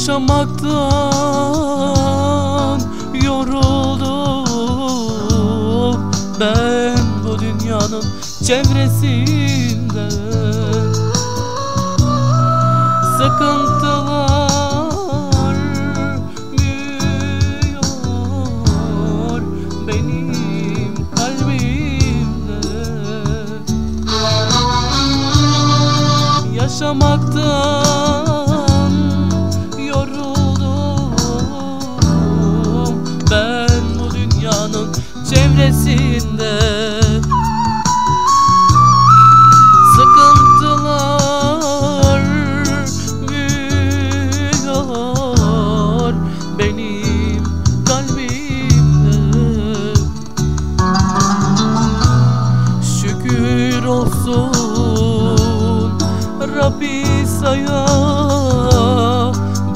Yaşamaktan yoruldum. Ben bu dünyanın çevresinde Sıkıntılar büyüyor benim kalbimde. Yaşamaktan benim kalbimde. Şükür olsun Rabbi saya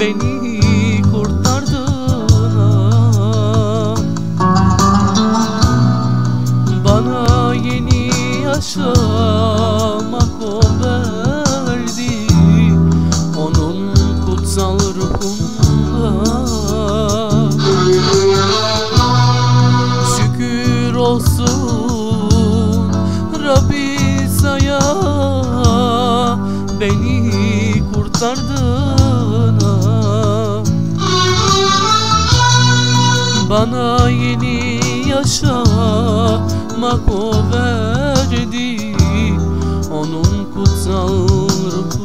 beni kurtardığına. Bana yeni yaşamak o verdi. Onun kutsal ruhunda olsun. Rabbi saya beni kurtardığına Bana yeni yaşamak o verdi. Onun kutsal ruhuna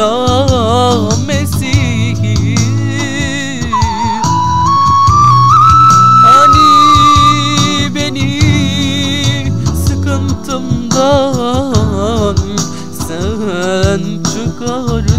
Rıza Mesih'i Hani beni sıkıntımdan sen çıkar